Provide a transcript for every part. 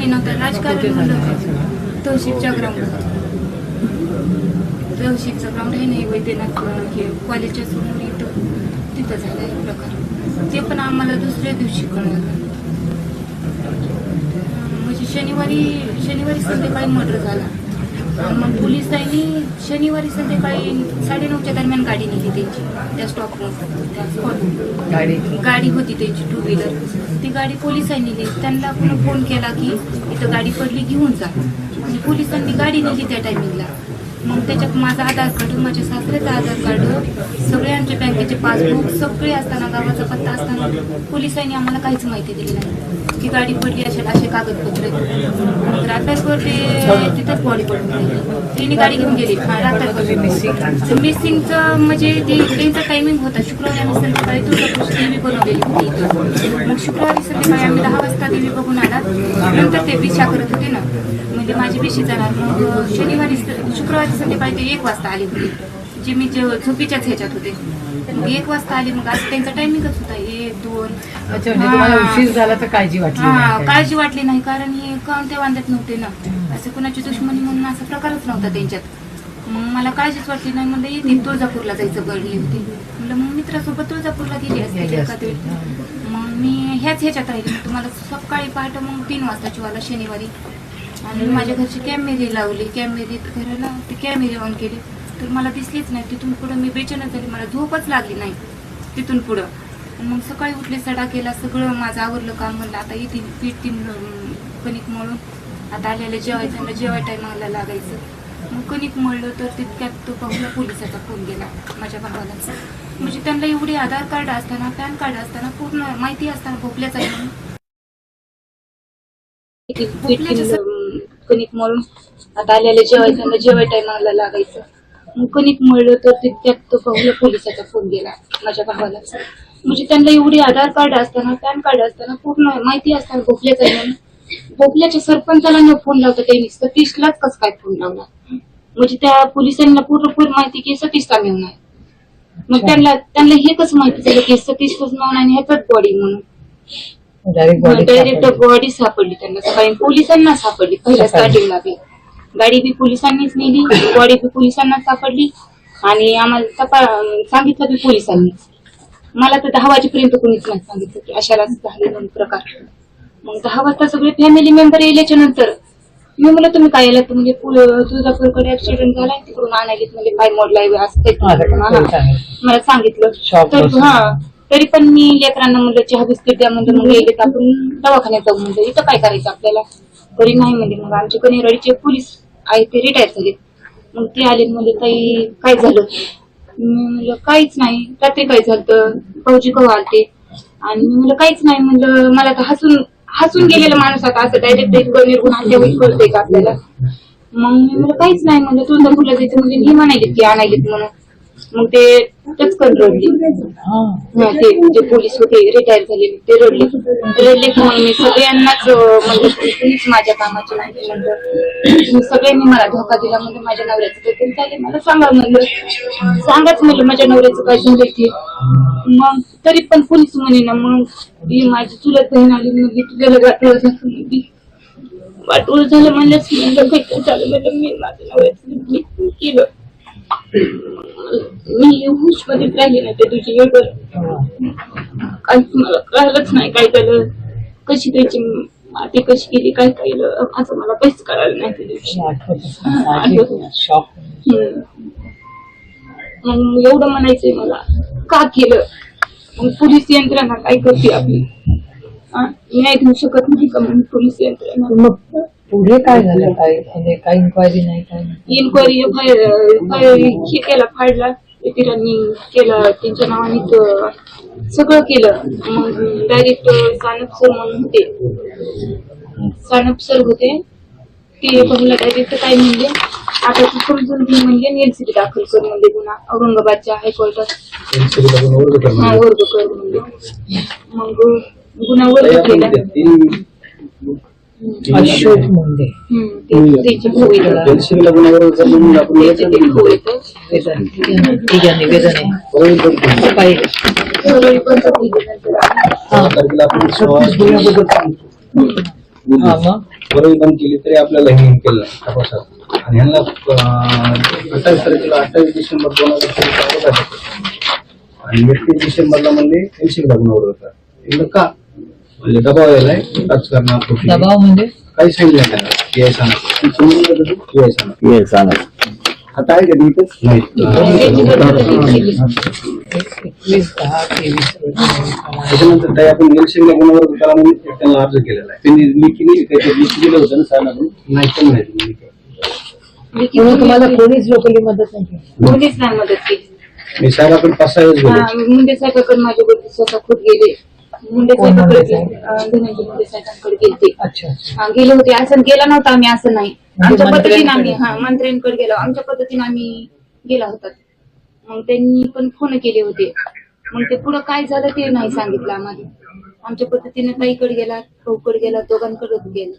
कोणी नव्हतं राजकारण म्हणलं तहसीलच्या ग्राउंड तहसीलचं ग्राउंड आहे नाही वैद्यनाथ हे कॉलेजच्या समोर इथं तिथं झालं हे प्रकार. ते पण आम्हाला दुसऱ्या दिवशी कळलं. म्हणजे शनिवारी शनिवारी संध्याकाळी मर्डर झाला. मग पोलिसांनी शनिवारी संध्याकाळी साडेनऊच्या दरम्यान गाडी नेली त्यांची त्या स्टॉपवर गाडी गाडी होती त्यांची टू व्हीलर ती गाडी पोलिसांनी नेली. त्यांना पुन्हा फोन केला की इथं गाडी पडली घेऊन जा. आणि पोलिसांनी गाडी नेली त्या टायमिंगला मग त्याच्यात माझा आधार कार्ड माझ्या सासऱ्याचं आधार कार्ड सगळे आमच्या बँकेचे पासबुक सगळे असताना गावाचा पत्ता असताना पोलिसांनी आम्हाला काहीच माहिती दिली नाही. की गाडी पडली असे असे कागदपत्र. मग रात्रभर ते तिथंच बॉडी पडून. त्यांनी गाडी घेऊन गेली. रात्रभर. मिसिंगचं म्हणजे ते त्यांचा टायमिंग होता. शुक्रवारी आम्ही संध्याकाळी तुळजापूरची देवी बनवलेली होती मग शुक्रवारी संध्याकाळी आम्ही दहा वाजता देवी बघून आला. नंतर ते बिछा करत होते ना. म्हणजे माझी बिशी जाणार मग शनिवारी शुक्रवारी संध्याकाळी ते एक वाजता आले होते. जे मी जे झोपीच्याच ह्याच्यात होते. मग एक वाजता आले मग आज त्यांचा टायमिंगच होता. एक दोन अच्छा म्हणजे तुम्हाला हा. उशीर झाला तर काळजी वाटली हा नाही काय? काळजी वाटली नाही कारण हे कोणत्या वांद्यात नव्हते ना. असं कुणाची दुश्मनी म्हणून असा प्रकारच नव्हता त्यांच्यात. मग मला काळजीच वाटली नाही. म्हणलं येते तुळजापूरला जायचं गडली होती म्हणलं मग मित्रासोबत तुळजापूरला गेली असते गेली एका असते. वेळी. मग मी ह्याच ह्याच्यात राहिली. मग तुम्हाला सकाळी पहाटे मग तीन वाजताची वाला शनिवारी. आणि माझ्या घरची कॅमेरे लावली कॅमेरे घराला ते कॅमेरे ऑन केले. तर मला दिसलीच नाही. तिथून पुढं मी बेचैनच झाली. मला झोपच लागली नाही तिथून पुढं. मग सकाळी उठले सडा केला सगळं माझं आवरलं काम म्हणलं आता येतील पीठ ती कणिक मळून. आता आलेलं जेवायचं जेवाय टायमाला लागायचं. मग कणिक मळलं तर तितक्यात तो पाहुला पोलिसाचा फोन गेला माझ्या भावाला म्हणजे त्यांना एवढे आधार कार्ड असताना पॅन कार्ड असताना पूर्ण माहिती असताना भोपल्याचा आहे म्हणून भोपल्याच्या अं, कणिक मळून आता आलेलं जेवायचं त्यांना जेवाय टायमाला लागायचं. मग कणिक मळलं तर तितक्यात तो पाहुला पोलिसाचा फोन गेला माझ्या भावाला. म्हणजे त्यांना एवढे आधार कार्ड असताना पॅन कार्ड असताना पूर्ण माहिती असताना भोपल्याचा गोपल्याच्या भोपल्याच्या सरपंचाला न फोन लावता त्यांनी सतीशलाच कस काय फोन लावला म्हणजे त्या पोलिसांना पूर्णपूर माहिती की सतीशला मेहून आहे मग त्यांना त्यांना हे कसं माहिती झालं की सतीश मेहून आणि ह्याचाच बॉडी म्हणून? डायरेक्ट सापडली. बॉडी सापडली त्यांना. सकाळी पोलिसांना सापडली. पहिल्या. स्टार्टिंगला बी. गाडी बी पोलिसांनीच नेली. बॉडी बी पोलिसांना सापडली. आणि आम्हाला तपा सांगितलं बी पोलिसांनी. मला तर दहा वाजेपर्यंत कोणीच नाही सांगितलं की अशाला झाले दोन प्रकार. मग दहा वाजता सगळे फॅमिली मेंबर यायल्याच्या नंतर. मी म्हणलं तुम्ही काय यायला म्हणजे तुळजापूरकडे ऍक्सिडेंट झालाय तिकडून आणायला म्हणजे पाय मोडलाय असं काही. पोलीस आहे. मला सांगितलं. तर. हा. तरी पण मी लेकरांना म्हणलं चहा बिस्किट द्या म्हणजे मग गेले तर आपण दवाखान्यात जाऊ म्हणजे इथं काय करायचं आपल्याला? तरी नाही म्हणजे मग आमचे कनेरडीचे पोलीस आहे ते रिटायर झाले मग ते आले म्हणजे ताई काय झालं? मी म्हणलं काहीच नाही. रात्री काय झालं भाऊजी कवा आलते. आणि मी म्हणलं काहीच नाही. म्हणलं मला तर हसून हसून गेलेला माणूस आता असं डायरेक्ट इतकं निर्गुण हल्ल्यावर कळतंय का आपल्याला? मग मी म्हणलं काहीच नाही. म्हणलं तुळजापूरला जायचं. म्हणजे ही म्हणायलेत की आणायलेत म्हणून. मग ते टचकन रडली. ते जे पोलीस होते रिटायर झाले ते रडले. रडले की मग मी सगळ्यांनाच म्हणलं तुम्हीच माझ्या कामाची नाही म्हणलं. सगळ्यांनी मला धोका दिला म्हणजे माझ्या नवऱ्याचं काहीतरी झाले मला सांगा म्हणलं. सांगाच म्हणलं माझ्या नवऱ्याचं काय झालं ते मग तरी पण पोलीस म्हणे ना मग ही माझी चुलत बहीण आली म्हणजे तुझ्या गाठोळ झालं म्हणजे झालं म्हणलंच म्हणलं काही झालं म्हणलं मी माझ्या नवऱ्याचं केलं. मी हुशमध्ये राहिली ना त्या दिवशी वेगळं. काहीच मला कळलंच नाही काय झालं कशी त्याची माती कशी केली काय केलं असं मला काहीच कळालं नाही त्या दिवशी. शॉक. मग एवढं म्हणायचंय मला का केलं? मग पोलीस यंत्रणा काय करते आपली? हा? न्याय देऊ शकत नाही का मग पोलीस यंत्रणा? मग पुढे काय झालं? काय म्हणजे काही इन्क्वायरी नाही काय? इन्क्वायरी हे केला फाडला. वकिलांनी केला त्यांच्या नावाने सगळं केलं. मग डायरेक्ट सानप सर म्हणून होते. सानप सर होते. ते बघला डायरेक्ट काय म्हणले? आता तू समजून घे म्हणजे एलसीडी दाखल कर म्हणजे गुन्हा औरंगाबादच्या हायकोर्टात. हा वर्ग कर म्हणजे मग गुन्हा वर्ग केला. अशोक मुंडे. हा बरोबर बंद केली तरी आपल्याला हे केलं तपासात. आणि ह्यांना अठ्ठावीस तारखेला अठ्ठावीस डिसेंबर दोन हजार चोवीस. आणि एकतीस डिसेंबरला म्हणजे एनसी गुन्हा होता का? म्हणजे दबाव यायलाय राजकारणात दबाव म्हणजे? काही सांगितलं नाही यायचा यायचा ये सांगा आता आहे का इथं? नाही. एकवीस दहा तेवीस रोजी त्याच्यानंतर काही आपण निरीक्षण त्याला म्हणून त्यांना अर्ज केलेला आहे. त्यांनी लिखी नाही काही लिखी दिलं होतं ना साहेबांकडून. नाही पण नाही. म्हणून तुम्हाला कोणीच लोकली मदत नाही केली. नाही मदत केली. मी साहेबाकडे पाच सहा वेळेस हा, गेलो मुंडे साहेबाकडे माझे वडील स्वतः खूप गेले. मुंडे साहेबाकडे गेले. अं, धनंजय मुंडे साहेबांकडे गेले अच्छा अच्छा. हा, गेले होते. असं गेला नव्हता आम्ही असं नाही. म्हणजे आमच्या पद्धतीने आम्ही मंत्र्यांकडे? हा मंत्र्यांकडे गेलो. आमच्या पद्धतीने आम्ही गेला होता. मग त्यांनी पण फोन केले होते. मग ते पुढं काय झालं ते नाही सांगितलं आम्हाला. आमच्या पद्धतीने ताईकडे गेला भाऊकडे गेला दोघांकडे गेला.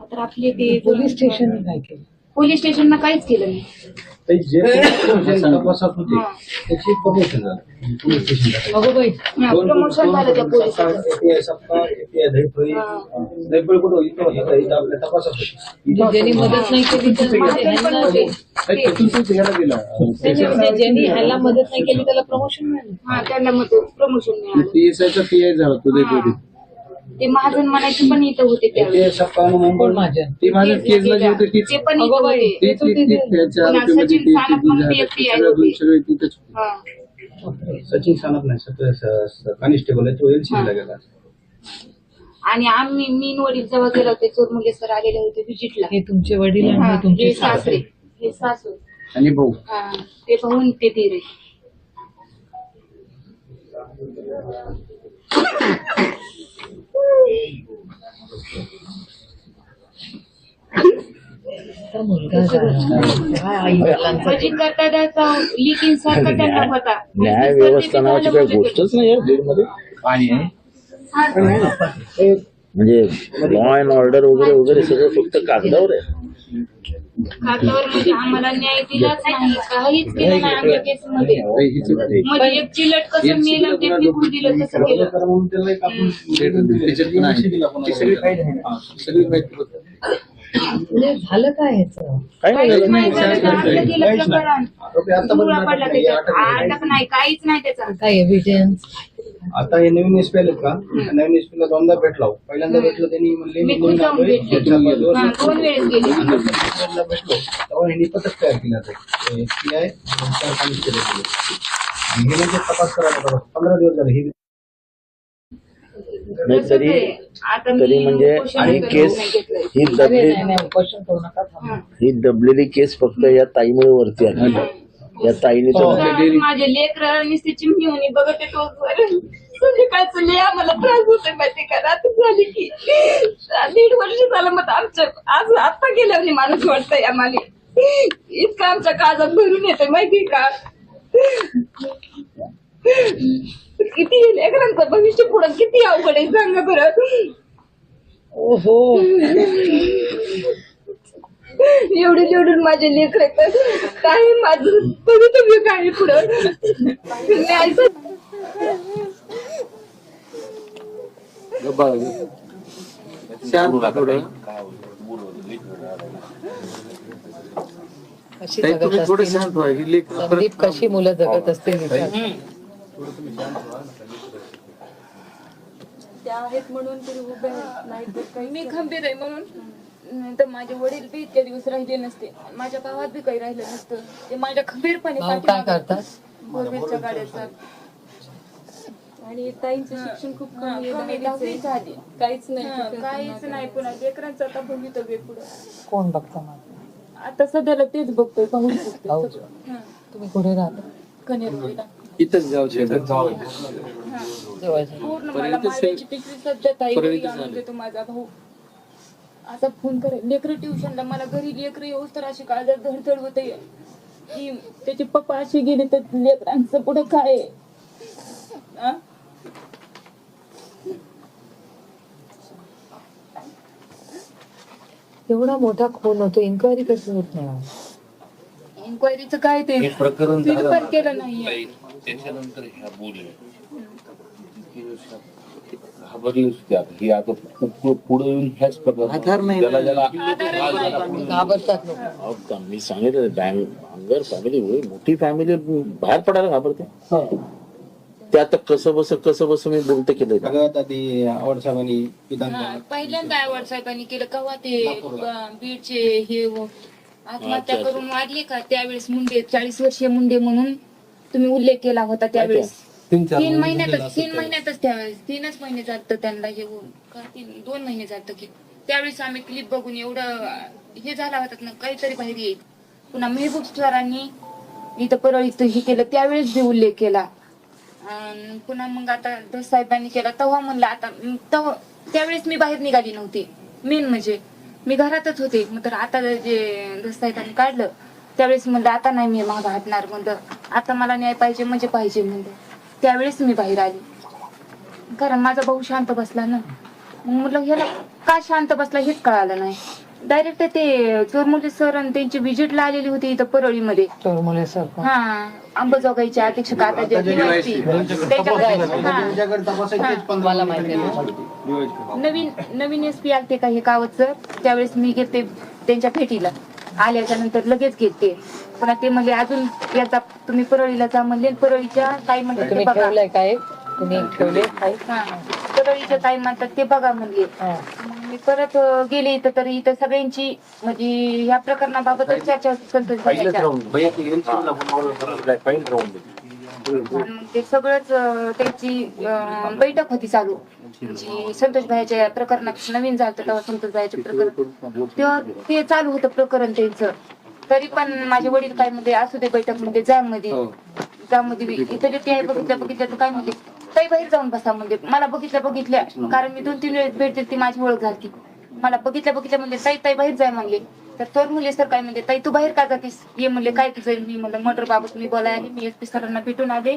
आता आपले ते पोलीस स्टेशनने काय केलं? पोलीस स्टेशनला काहीच केलं नाही ते जे जे तपासात होते हा. त्याची प्रमोशन झालं पोलीस स्टेशनला अगो बाई हा, प्रमोशन झालं त्या पोलिसाचं API सप्ताह, API धैपळी. हा. धैपळी कुठं होती? इथं होती. इथं आपल्या तपासात होती. म्हणजे ज्यांनी मदत नाही केली तर तिथून गेला. म्हणजे ज्यांनी ह्याला मदत नाही केली त्याला प्रमोशन मिळालं हा त्यांना मग प्रमोशन मिळालं PSI चा PI झाला तो धैपळी. ते महाजन म्हणायचे पण इथं होते त्यावेळी ती माझ्या केसला जी होती तीच ते पण अगो इथं बाई. होते ती- ती- ती- त्याच्या पुन्हा आरोपीमध्ये सचिन ती- सानप ती म्हणून झाली. ते FBI सगळ्या होते. सगळे तिथेच होते. हा. बापरे. सचिन सानप नाही सगळं स- स- कॉन्स्टेबल आहे तो एलसीला गेला आणि आम्ही मी न वडील जेव्हा गेलो होते चोरमुले सर आलेले होते विजिटला हे तुमचे वडील हा, आणि तुमचे हे सासरे सासरे हे सासू आणि भाऊ हा, ते पाहून ते धीरे करता त्याचा सारखा त्यांना होता न्याय व्यवस्था नावाची काही गोष्टच नाही आहे बीडमध्ये. पाणी आहे. म्हणजे लॉ अँड ऑर्डर वगैरे वगैरे सगळं फक्त कागदावर आहे. खात्यावर म्हणजे आम्हाला न्याय दिलाच नाही काहीच केलं नाही आमच्या केसमध्ये म्हणजे एक चिलट कसं मेलं ते निघून दिलं तसं केलं? म्हणून त्याला एक आपण त्याच्यात पण आहे. ती सगळी फाईल आहे. सगळी फाईल होतं. झालं काय ह्याचं काय नाही काहीच झालं. नाही गेलं. प्रकरण. मुळा पडला त्याच्यात. नाही. अटक नाही काहीच नाही त्याचा. काय एव्हिडन्स आता हे नवीन एसपी आलेत का नवीन एसपी ला दोनदा भेटला पहिल्यांदा भेटलो त्यांनी म्हणले मी आलोय, भेटले. तुम्ही गेलो. हा, दोन वेळेस गेले आणि दुसऱ्यांदा भेटलो तेव्हा ह्यांनी पथक तयार केलं होतं एसपी आहे चार कॉन्स्टेबल केले आणि हे म्हणजे तपास करायला. पंधरा दिवस झाले हे नाही तरी. आता मी तरी म्हणजे उपोषण आणि केस नाही घेतलंय. ही दबली उपोषण करू नका. हा. ही दबलेली केस फक्त या ताईमुळे वरती आली या ताईने तर तर माझे लेकर नुसते चिमणी होणी बघत येतो संध्याकाळचं लय आम्हाला त्रास होतोय माहिती का? रात्री झाली की दीड वर्ष झालं मग आमच्या आज आता गेल्यावर माणूस वाटतंय आम्हाला इतकं आमच्या काळजात भरून येतंय माहिती का? किती लेकरांचं भविष्य पुढं किती अवघड आहे सांगा बरं. ओहो एवढे एवढून माझे लेकर आहेत काय माझं भवितव्य काय पुढं. न्यायचं कशी जगत असतील? संदीप कशी मुलं जगत असतील विचार. त्या आहेत म्हणून तरी उभे आहेत. नाही तर काही मी खंबीर आहे म्हणून. नाही तर माझे वडील बी इतके दिवस राहिले नसते. माझ्या गावात बी काही राहिलं नसतं. ते माझ्या खंबीरपणे भाऊ काय करतात बोरवेलच्या गाड्याचा आणि ताईंचं शिक्षण खूप कमी आहे, दहावीचं आहे. काहीच नाही हा, काहीच नाही पुन्हा. लेकरांचं आता भवितव्य पुढं. कोण बघता आता सध्याला तेच बघतोय पाहून भाऊ. तुम्ही कुठे राहता? कनेरवाडीला. इथंच गावचे जवळ पूर्ण मला मारण्याची पिशवी सध्या ताई घरी आणून देतो माझा भाऊ. आता फोन करेल लेकर ट्युशनला मला घरी लेकर येऊस तर अशी काळजात धडधड होते. की त्याचे पप्पा असे गेले तर लेकरांचं पुढे काय? आ? एवढा मोठा खून होतो. इन्क्वायरी कशी होत नाही इन्क्वायरीचं काय ते? प्रकरण पण केलं नाहीये. त्याच्यानंतर ह्या घाबरलीच होती आता. ही आता पुढे येऊन ह्याच आधार नाही ज्याला ना. ज्याला घाबरतात लोक. अहो, का- मी सांगितलं बँग भांगर फॅमिली एवढी मोठी फॅमिली बाहेर पडायला घाबरते. ते आता कसं बस कसं बस मी बोलते केलं सगळ्यात आधी आवड साहेबांनी विधान हा, पहिल्यांदा आवड साहेबांनी केलं. केव्हा ते अं, बीडचे हे व- आत्महत्या करून वाढले का? त्यावेळेस मुंडे चाळीस वर्षीय मुंडे म्हणून तुम्ही उल्लेख केला होता त्यावेळेस. तीन महिन्यातच तीन महिन्यातच त्यावेळेस तीनच महिने जात त्यांना हे होऊन. का तीन दोन महिने जात की त्यावेळेस आम्ही क्लिप बघून एवढं अं, हे झाला होता ना काहीतरी बाहेर येईल पुन्हा मेहबूब सरांनी इथं परळीत हे केलं त्यावेळेस बी उल्लेख केला. अन् पुन्हा मग आता धस साहेबांनी केला तेव्हा म्हणलं आता म, तेव्हा त्यावेळेस मी बाहेर निघाली नव्हती. मेन म्हणजे मी घरातच होते. मग तर आता जे धस साहेबांनी काढलं त्यावेळेस म्हणलं आता नाही मी मागं हटणार म्हणलं आता मला न्याय पाहिजे म्हणजे पाहिजे म्हणलं. त्यावेळेस मी बाहेर आली. कारण माझा भाऊ शांत बसला ना. मग म्हटलं ह्याला का शांत बसला हेच कळालं नाही. डायरेक्ट ते चोरमुले सर आणि त्यांची व्हिजिटला आलेली होती इथं परळीमध्ये. चोरमुले सर हा अंबाजोगाईचे हा. माहिती आहे नवीन नवीन एस पी आलते का हे कावत सर? त्यावेळेस मी घेते त्यांच्या भेटीला. आल्याच्यानंतर लगेच घेते. पुन्हा ते म्हणले अजून याचा तुम्ही परळीला जा म्हणले. परळीच्या काय म्हणतात ते तुम्ही बघा. ठेवलंय काय? तुम्ही ठेवले काय? हा. परळीच्या काय म्हणतात ते बघा म्हणले. मी परत अं, गेले इथं तर इथं सगळ्यांची म्हणजे या प्रकरणाबाबत चर्चा. आणि मग ते सगळंच अं, त्यांची अं, बैठक होती चालू. जी संतोष भाईच्या प्रकरणात नवीन झालं तेव्हा संतोष भाईचे प्रकरण. तेव्हा ते चालू होतं प्रकरण त्यांचं. तरी पण माझे वडील काय मध्ये असू दे बैठकमध्ये जा मध्ये. जा मध्ये. बी. इथं जे ते आहे बघितल्या बघितल्या तर काय म्हणते ताई बाहेर जाऊन बसा म्हणजे मला बघितल्या बघितल्या कारण मी दोन तीन वेळेस भेट दिली ती माझी ओळख झाली मला बघितल्या बघितल्या म्हणजे ताई ताई बाहेर जाय म्हणले. तर तर मुले सर काय म्हणले ताई तू बाहेर का जातीस? ये म्हणले काय तुझं? मी म्हणलं मर्डर बाबत मी बोलाय आले मी एस पी सरांना भेटून आले.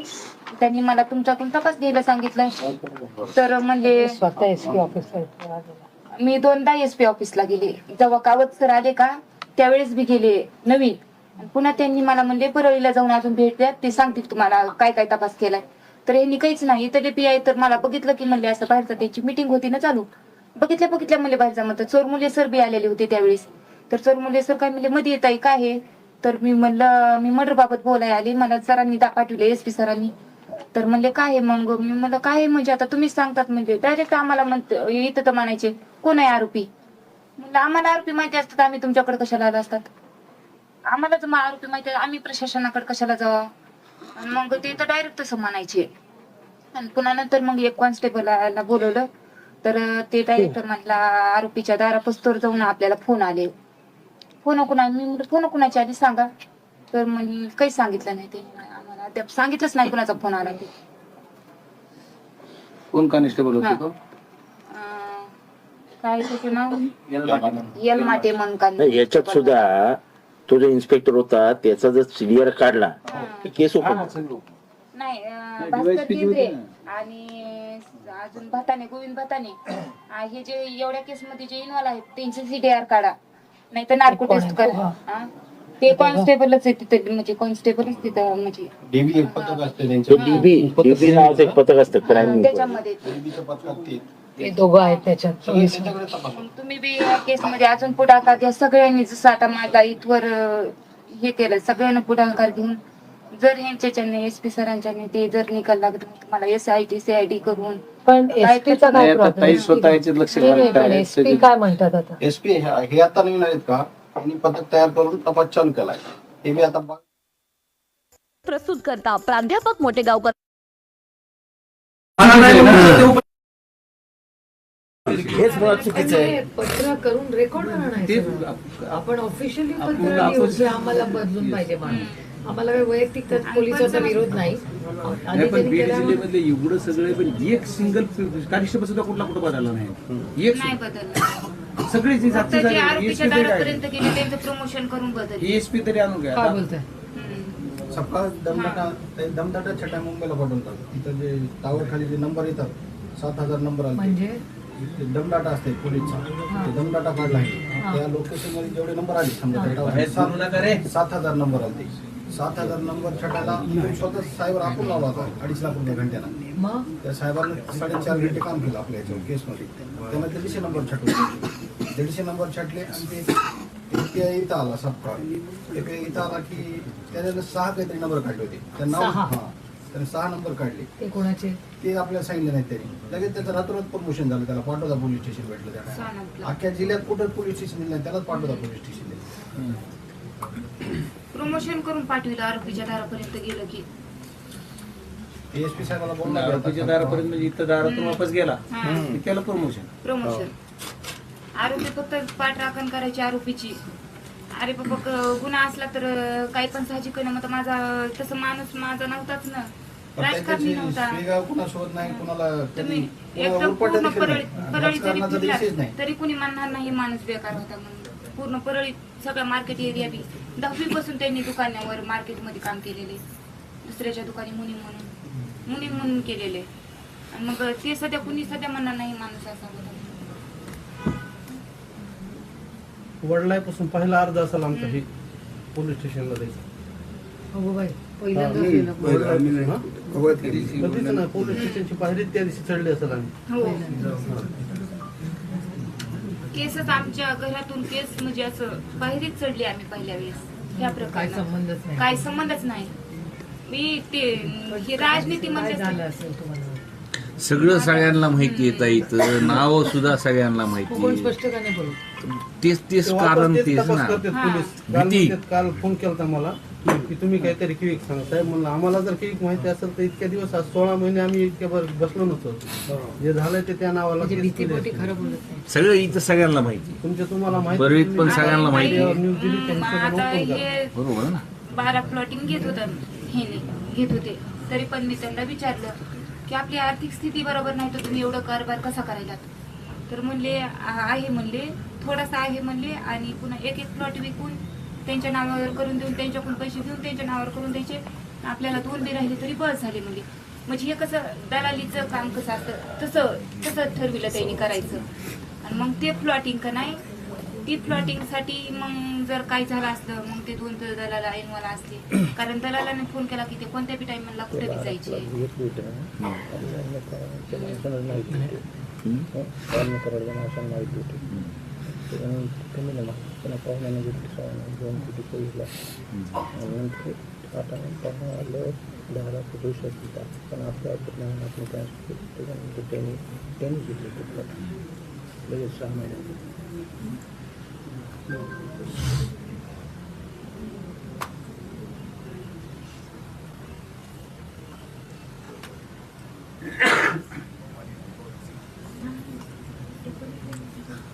त्यांनी मला तुमच्याकडून तपास घ्यायला सांगितलं. तर म्हणले स्वतः ऑफिसला मी दोनदा एस पी ऑफिसला गेले. जेव्हा कावत सर आले का त्यावेळेस बी गेले नवीन आणि पुन्हा त्यांनी मला म्हणले परळीला जाऊन अजून भेट द्या ते सांगतील तुम्हाला काय काय तपास केलाय. तर यांनी काहीच नाही. इथं पी आहे तर मला बघितलं की म्हणले असं बाहेरचं त्यांची मिटिंग होती ना चालू. बघितल्या बघितल्या म्हणले बाहेरचा म्हणतात चोरमुले सर बी आलेले होते त्यावेळेस. तर चोरमुले सर काय म्हणले मध्ये येत आहे काय आहे? तर मी म्हणलं मी मर्डर बाबत बोलाय आले. मला सरांनी दा पाठवले एस पी सरांनी. तर म्हणले काय आहे मग? मी म्हणलं काय आहे म्हणजे आता तुम्हीच सांगतात म्हणजे. डायरेक्ट आम्हाला म्हणत इथं तर म्हणायचे कोण आहे आरोपी? म्हणलं आम्हाला आरोपी माहिती असतात आम्ही तुमच्याकडे कशाला आला असतात? आम्हाला मग आरोपी माहिती आम्ही प्रशासनाकडे कशाला जावं आणि मग ते तर डायरेक्ट तसं म्हणायचे. आणि पुन्हा नंतर मग एक कॉन्स्टेबलला बोलवलं. तर ते डायरेक्टर म्हणला आरोपीच्या दारापस्तोर जाऊन आपल्याला फोन आले. फोन कुणा मी म्हणलं फोन कुणाच्या आधी सांगा. तर म्हणजे काही सांगितलं नाही ते आम्हाला ते सांगितलंच नाही कुणाचा फोन आला ते. कोण कॉन्स्टेबल हा. होते तो? अं, काय त्याचं नाव? यल माटे म्हणून. का नाही, याच्यात सुद्धा तो जो इन्स्पेक्टर होता त्याचा जर सिनियर काढला केस ओपन नाही अं, भास्कर केंद्रे आणि अजून भताने गोविंद भताने हे जे एवढ्या केस मध्ये जे इन्व्हॉल्व आहेत त्यांचे सीडीआर काढा. नाही तर नार्को टेस्ट करा. हा? ते कॉन्स्टेबलच आहे तिथे म्हणजे कॉन्स्टेबलच तिथं म्हणजे. डीबी एक पथक असते ते त्यांच्या डीबी डीबी नावाचं एक पथक असतं क्राईम त्याच्यामध्ये. ते. दोघं आहेत त्याच्यात. सगळे त्याच्याकडे तपास. मग तुम्ही बी या केस मध्ये अजून पुढाकार घ्या. सगळ्यांनी जसं आता माझा इथवर अं, हे केलं सगळ्यांना पुढाकार घेऊन जर ह्यांच्याच्याने एस पी सरांच्याने ते जर निकाल लागत तुम्हाला S I T C I D करून पण एसपीचा काय ताई स्वतः लक्ष घालत आहे. एसपी काय म्हणतात आता? एसपी हे आता नवीन आहेत का? त्यांनी पथक तयार करून तपास चालू केलाय. हे बी आता प्रस्तुत करता प्राध्यापक मोठेगावकर हेच मुळात चुकीचं आहे. पत्र करून रेकॉर्ड नाही आपण ऑफिशियली पत्र आम्हाला बदलून पाहिजे म्हणून आम्हाला काही वैयक्तिक पोलिसाचा विरोध नाही. पण बीड जिल्ह्यामधले एवढं सगळे पण एक सिंगल कॉन्स्टेबल सुद्धा कुठला कुठं बदलला नाही. एक नाही बदललं. सगळे जे जाती झाले प्रमोशन करून बदल ESP तरी आणून घ्या. काय बोलताय. सकाळ दमदाटा ते दमदाटा छटा मुंबईला पाठवतात. तिथं जे टावर खाली जे नंबर येतात सात हजार नंबर आले. म्हणजे? ते दमदाटा असते पोलीसचा. ते दमदाटा काढला आहे. त्या लोकेशनमध्ये जेवढे नंबर आले समजा सात हजार नंबर आले सात हजार नंबर छटायला स्वतः साहेबर आपण लावला होता अडीच लाख रुपये घंट्याला. मग? त्या साहेबांना साडेचार घंटे काम केलं आपल्या याच्यावर केसमध्ये. त्यांना दीडशे नंबर छाटले दीडशे नंबर छाटले आणि ते इथं आला सप्ताह ते इथं आला की त्याने सहा काहीतरी नंबर काढले होते. त्या नाव सहा? हा. त्याने सहा नंबर काढले. ते कोणाचे? ते आपल्याला सांगितले नाहीत त्यांनी. लगेच त्याचं रातोरात प्रमोशन झालं त्याला पाठवता पोलीस स्टेशन भेटलं त्याला. अख्ख्या जिल्ह्यात कुठं पोलीस स्टेशन दिलं नाही त्यालाच पाठवता पोलीस स्टेशन प्रमोशन करून पाठविलं आरोपीच्या दारापर्यंत गेलं की. एसपी साहेबाला आरोपीच्या बोलला दारापर्यंत म्हणजे इथं दारातून वापस गेला. हा. की त्याला प्रमोशन प्रमोशन आरोपी फक्त पाठराखण करायची आरोपीची. अरे बाबा क- गुन्हा असला तर अं, काही पण साहजिक आहे ना मग माझा तसं माणूस माझा नव्हताच ना. राजकारणी नव्हता. कुणासोबत नाही कुणाला तुम्ही एकदम उरपाटा पूर्ण देखील परळी नाही. परळी जरी राजकारणाचा फिरलात, दिवशीच नाही. तरी कुणी म्हणणार नाही माणूस बेकार होता म्हणून. पूर्ण परळी सगळा मार्केट एरिया बी. दहावी पासून त्यांनी दुकानावर मार्केटमध्ये काम केलेले. दुसऱ्याच्या दुकानी मुनी म्हणून. मुनी म्हणून केलेले. आणि मग ते सध्या कुणी सध्या म्हणणार नाही माणूस असा होता. वडिलापासून पहिला अर्ज असेल आमचा हे पोलीस स्टेशनला हो. हा? नाही पोलीस स्टेशनची पायरी त्या दिवशी चढली असेल आम्ही. हो. केसच आमच्या घरातून केस म्हणजे असं बाहेरच चढली आम्ही पहिल्या वेळेस. ह्या काय प्रकारे संबंधच नाही. काय संबंधच नाही. मी ते ही राजनीती काय म्हणजे झालं असेल तुम्हाला? सगळं सगळ्यांना माहिती येतं इथं. नाव सुद्धा सगळ्यांना कोण माहिती स्पष्ट का नाही बोलू तेच तेच कारण तेच ना. पोलीस. भीती. काल फोन केला मला. की तुम्ही काहीतरी किवीक सांगा. साहेब म्हणलं आम्हाला जर किवीक माहिती असेल तर इतक्या दिवस आज सोळा महिने आम्ही इतक्या बर बसलो नव्हतो. जे झालंय ते त्या नावाला म्हणजे केस असती. सगळं इथं सगळ्यांना माहिती. तुमच्या तुम्हाला माहिती पण सगळ्यांना माहिती. मीडियावर न्यूज दिली हम्म, त्यांनी सगळं आता नोट करून हे बरोबर ना? बारा प्लॉटिंग घेत होता. हे घेत होते. तरी पण मी त्यांना विचारलं की आपली आर्थिक स्थिती बरोबर नाही तर तुम्ही एवढं कारभार कसा करायला? तर म्हणले आ- आहे म्हणले थोडासा आहे म्हणले आणि पुन्हा एक एक प्लॉट विकून त्यांच्या नावावर करून देऊन त्यांच्याकडून पैसे घेऊन त्यांच्या नावावर करून द्यायचे. आपल्याला दोन बी राहिले तरी बस झाले म्हणजे म्हणजे हे कसं दलालीचं काम कसं असतं तसं तसं ठरविलं त्यांनी करायचं. आणि मग ते प्लॉटिंग का नाही ती प्लॉटिंगसाठी मग जर काही झालं असलं मग ते दोन तर दलाला ऐनवाला असते. कारण दलालाने फोन केला की ते कोणत्या बी टाइमला कुठे बी जायचे. పవన్ గురించి పోయిలా టాటా పవన్లో దాదాపు చూసేసి కానీ అప్పుడు అప్పుడు నేను అప్పుడు ట్రాన్స్పోర్ట్ టెన్ టెన్ చూసేసి లేదు శ్రామైన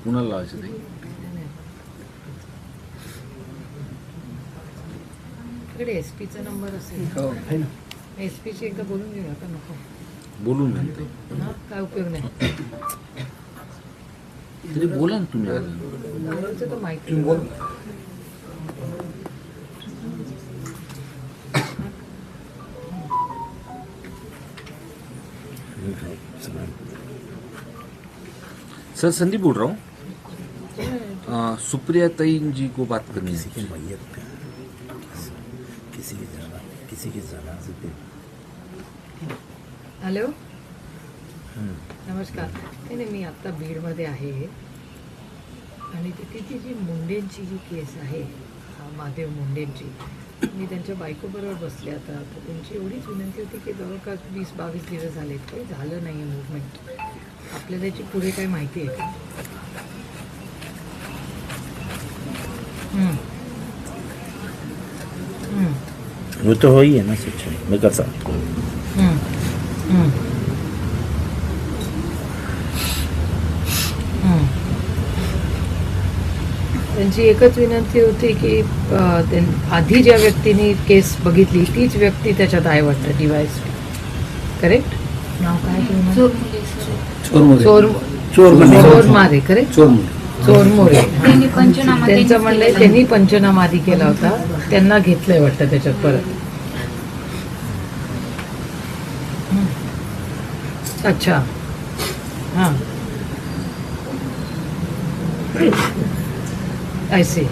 पुनर्लाशति ते इकडे एसपीचा नंबर असेल. हो, एसपीची एकदा बोलून घेऊया का नको. बोलून काय उपयोग नाही. तरी बोला ना तुम्ही तर माहिती सर संदीप बोल रहा हूँ। सुप्रिया तईन जी को बात करनी है। हॅलो नमस्कार नाही नाही मी आत्ता बीडमध्ये आहे आणि ती तिथे जी मुंडेंची जी केस आहे महादेव मुंडेंची मी त्यांच्या बायकोबरोबर बसले आता तर त्यांची एवढीच विनंती होती की जवळपास वीस बावीस दिवस झाले काही झालं नाही आहे मुवमेंट आपल्याला याची पुढे काय माहिती आहे का वो तो हो ही है ना सच मैं कर सकता हं. हं. हं. त्यांची एकच विनंती होती की आधी ज्या व्यक्तीने केस बघितली तीच व्यक्ती त्याच्यात आहे वाटतं डिवाइस करेक्ट नाव काय चोर मुले सर चोर चोर मारे करेक्ट चोर मोरे त्यांनी पंचनामा त्यांचं म्हणलंय. त्यांनी पंचनामा आधी केला होता. त्यांना घेतलंय वाटतं त्याच्यात परत. अच्छा. हां. आय सी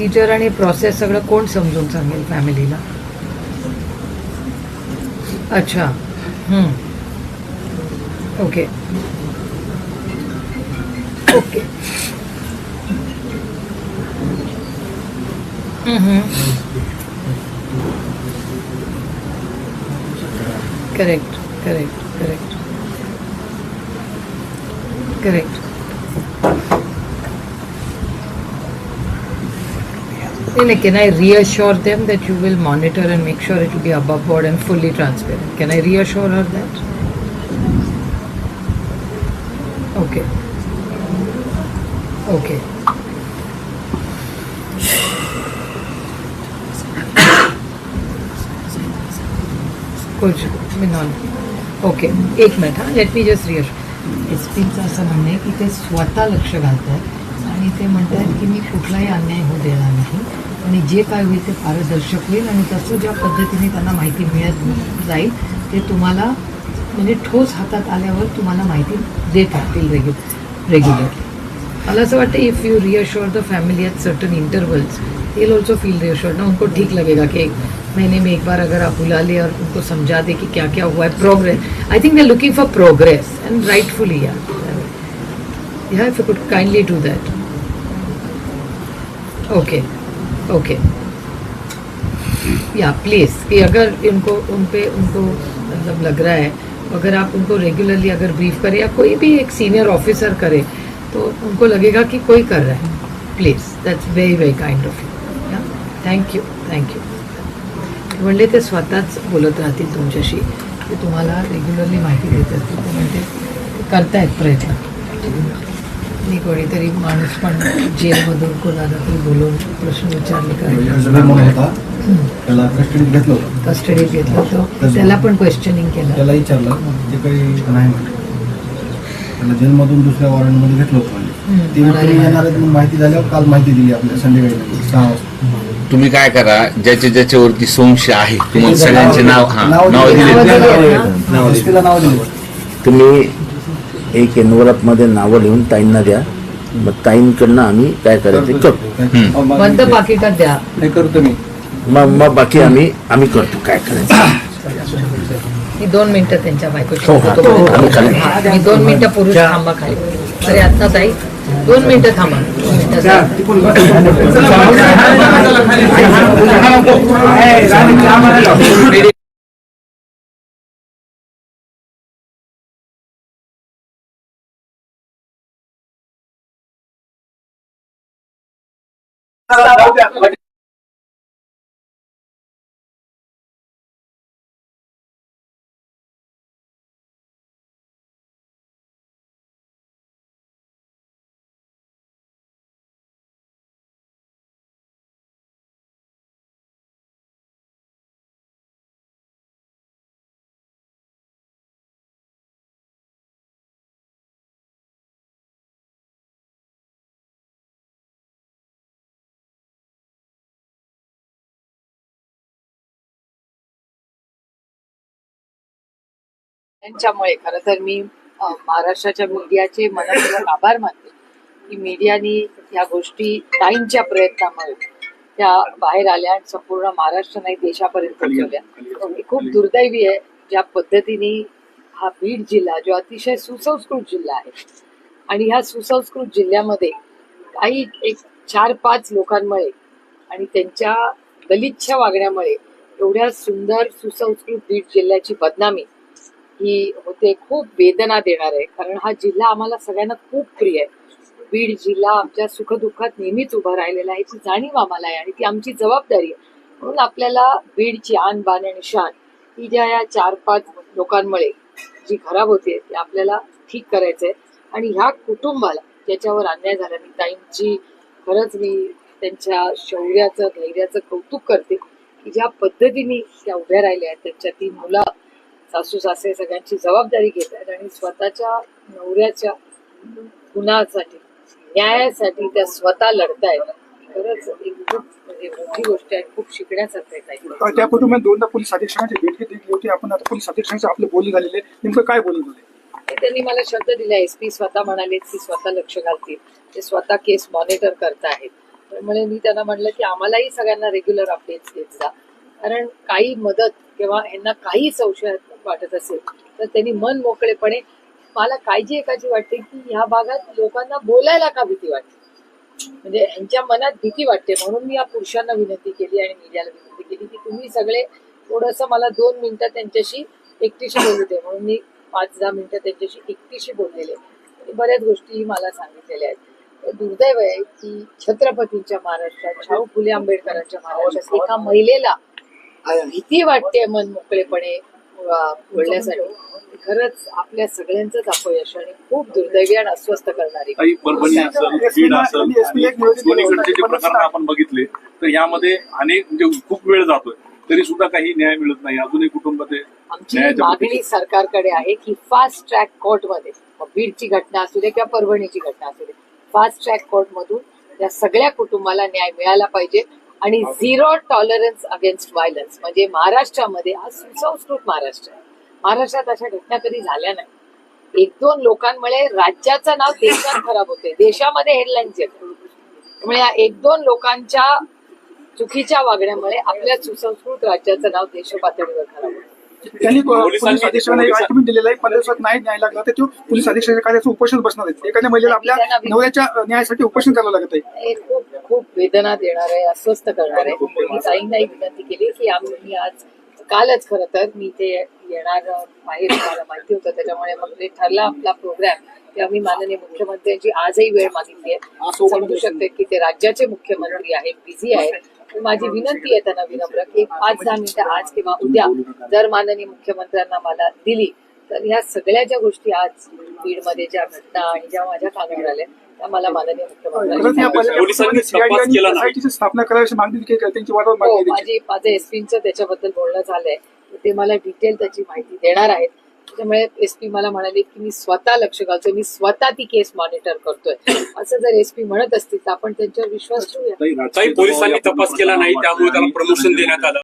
प्रोसिजर आणि प्रोसेस सगळं कोण समजून सांगेल फॅमिलीला अच्छा. Okay okay correct correct correct correct Like, can I reassure them that you will monitor and make sure it will be above board and fully transparent? Can I reassure her that? Okay. Okay. कुछ मिनॉल okay एक minute हां let me just rear S पीचं असं म्हणणं आहे की ते स्वतः लक्ष घालत आहेत आणि ते म्हणत आहेत की मी कुठलाही अन्याय होऊ देणार नाही आणि जे काय होईल ते पारदर्शक होईल आणि तसं ज्या पद्धतीने त्यांना माहिती मिळत जाईल ते तुम्हाला म्हणजे ठोस हातात आल्यावर तुम्हाला माहिती देत राहतील रेग्यु रेग्युलर मला असं वाटतं if you reassure the family at certain intervals they'll also feel reassured. ना उनको ठीक लगेगा कि एक महीने में एक बार अगर आप बुला ले और उनको समझा दे कि क्या क्या हुआ है progress I think they looking for progress and rightfully yeah yeah if you could kindly do that okay okay yeah please कि अगर इनको उन पे उनको मतलब लग रहा है, अगर आप उनको रेगुलरली अगर ब्रीफ करें या कोई भी एक सीनियर ऑफिसर करे तो उनको लगेगा कि कोई कर रहा है। Please that's very very kind of you thank you thank you म्हणले ते स्वतःच बोलत राहतील तुमच्याशी, ते तुम्हाला रेग्युलरली माहिती देत असतील ते म्हणते, करतायत प्रयत्न. मी कोणीतरी माणूस पण जेलमधून कोणाला तरी बोलवून प्रश्न विचारले का? त्याला कस्टडीत घेतलं होतं. कस्टडीत घेतलं होतं. त्याला पण क्वेश्चनिंग केलं. त्याला विचारलं ते काही नाही त्याला जेलमधून दुसऱ्या वॉरंटमध्ये घेतलं होतं म्हणजे ते म्हणाले. येणार माहिती झाल्यावर काल माहिती दिली आपल्या संध्याकाळी सहा वाजता. तुम्ही काय करा ज्याच्या ज्याच्यावरती संशय आहे तुम्हाला सगळ्यांचे नाव हा नाव दिली. तुम्ही एक मध्ये नावं लिहून ताईंना द्या मग ताईंकडनं आम्ही काय करायचं करतो बंद पाकिटात द्या नाही करतो मी मग मग बाकी आम्ही आम्ही करतो काय करायचं दोन मिनिटं त्यांच्या बायकोची हो, हो. हा, दोन मिनिटं पुरुष थांबा खाली अरे आता ताई दोन मिनिटं थांबा दोन मिनिटं थांबा. sao đâu त्यांच्यामुळे खरं तर मी महाराष्ट्राच्या मीडियाचे मनपूर्वक आभार मानते की मीडियानी या गोष्टी ताईंच्या प्रयत्नामुळे त्या बाहेर आल्या आणि संपूर्ण महाराष्ट्र नाही देशापर्यंत पोहोचवल्या खूप दुर्दैवी आहे. ज्या पद्धतीने हा बीड जिल्हा जो अतिशय सुसंस्कृत जिल्हा आहे आणि ह्या सुसंस्कृत जिल्ह्यामध्ये काही एक चार पाच लोकांमुळे आणि त्यांच्या गलिच्छ वागण्यामुळे एवढ्या सुंदर सुसंस्कृत बीड जिल्ह्याची बदनामी ही होते खूप वेदना देणार आहे. कारण हा जिल्हा आम्हाला सगळ्यांना खूप प्रिय आहे. बीड जिल्हा आमच्या सुखदुःखात नेहमीच उभा राहिलेला आहे. याची जाणीव आम्हाला आहे आणि ती आमची जबाबदारी आहे. म्हणून आपल्याला बीडची आन बान आणि शान ही ज्या या चार पाच लोकांमुळे जी खराब होते ती आपल्याला ठीक करायचं आहे. आणि ह्या कुटुंबाला ज्याच्यावर अन्याय झाला मी ताईंची खरंच मी त्यांच्या शौर्याचं धैर्याचं कौतुक करते की ज्या पद्धतीने त्या उभ्या राहिल्या आहेत त्यांच्या ती मुलं सासू सासरे सगळ्यांची जबाबदारी घेत आहेत आणि स्वतःच्या नवऱ्याच्या गुणासाठी न्यायासाठी त्या स्वतः लढतायत. खरंच एक खूप म्हणजे मोठी गोष्ट आहे खूप शिकण्यासारखं आहे काही त्या कुटुंबात दोनदा पोलीस अधीक्षकांची भेट घेतली होती. आपण आता पोलीस अधीक्षकांचे आपले बोलणे झालेले नेमकं काय झाले? ते त्यांनी मला शब्द दिला एस पी स्वतः म्हणाले की स्वतः लक्ष घालतील. ते स्वतः केस मॉनिटर करताहेत त्यामुळे मी त्यांना म्हणलं की आम्हालाही सगळ्यांना रेग्युलर अपडेट्स देत जा. कारण काही मदत किंवा यांना काही संशय वाटत असेल तर त्यांनी मन मोकळेपणे मला काळजी एकाची वाटते की ह्या भागात लोकांना बोलायला का भीती वाटते? म्हणजे यांच्या मनात भीती वाटते म्हणून मी या पुरुषांना विनंती केली आणि मीडियाला विनंती केली की तुम्ही सगळे थोडस मला दोन मिनिटं त्यांच्याशी एकटीशी बोलू दे म्हणून मी पाच दहा मिनिटं त्यांच्याशी एकटीशी बोललेले बऱ्याच गोष्टी मला सांगितलेल्या आहेत. दुर्दैव आहे की छत्रपतींच्या महाराष्ट्रात शाहू फुले आंबेडकरांच्या महाराष्ट्रात एका महिलेला भीती वाटते मन मोकळेपणे. अं, बोलण्यासाठी. खरंच आपल्या सगळ्यांचंच अपयश आणि खूप दुर्दैवी आणि अस्वस्थ करणारी काही परभणी असेल बीड असेल आणि दोन्हीकडचे जे प्रकरण आपण बघितले तर यामध्ये अनेक म्हणजे खूप वेळ जातोय. तरी सुद्धा काही न्याय मिळत नाही. अजूनही कुटुंब ते आमची मागणी सरकारकडे आहे की फास्ट ट्रॅक कोर्टमध्ये मग बीडची घटना असू दे किंवा परभणीची घटना असू दे फास्ट ट्रॅक कोर्टमधून या सगळ्या कुटुंबाला न्याय मिळाला पाहिजे. आणि झिरो टॉलरन्स अगेन्स्ट व्हायलन्स म्हणजे महाराष्ट्रामध्ये हा सुसंस्कृत महाराष्ट्र आहे. महाराष्ट्रात अशा घटना कधी झाल्या नाही. एक दोन लोकांमुळे राज्याचं नाव देशात खराब होते देशामध्ये हेडलाईन्स येतात. त्यामुळे या एक दोन लोकांच्या चुकीच्या वागण्यामुळे आपल्या सुसंस्कृत राज्याचं नाव देशपातळीवर खराब होतं त्यांनी पोलीस अधीक्षकांना एक आठवण दिलेलं आहे पंधरा दिवसात नाही न्याय लागला तर तो पोलीस अधीक्षकाच्या कार्याचं उपोषण बसणार आहेत एखाद्या महिलेला आपल्या नवऱ्याच्या न्यायासाठी उपोषण करावं लागत आहे. हे खूप खूप वेदना देणार आहे अस्वस्थ करणार आहे. मी ताईंनाही विनंती केली की आम्ही मी आज कालच खरं तर मी इथे येणार बाहेर मला माहिती होतं त्याच्यामुळे मग ते ठरला आपला प्रोग्राम की आम्ही माननीय मुख्यमंत्र्यांची आजही वेळ मागितली आहे. समजू शकते की ते राज्याचे मुख्यमंत्री आहेत बिझी आहेत. माझी विनंती आहे त्यांना विनम्र की एक पाच दहा मिनिटं आज किंवा उद्या जर माननीय मुख्यमंत्र्यांना मला दिली तर ह्या सगळ्या ज्या गोष्टी आज बीडमध्ये ज्या घटना आणि ज्या माझ्या कानावर आल्या त्या मला माननीय मुख्यमंत्र्यांनी स्थापना करायची मागणी हो. माझी एसपीचं त्याच्याबद्दल बोलणं झालंय. ते मला डिटेल त्याची माहिती देणार आहेत. त्याच्यामुळे एसपी मला म्हणाले की मी स्वतः लक्ष घालतोय. मी स्वतः ती केस मॉनिटर करतोय. असं जर एसपी म्हणत असतील तर आपण त्यांच्यावर विश्वास ठेवूया. काही पोलिसांनी तपास केला नाही त्यामुळे त्याला प्रमोशन देण्यात आलं.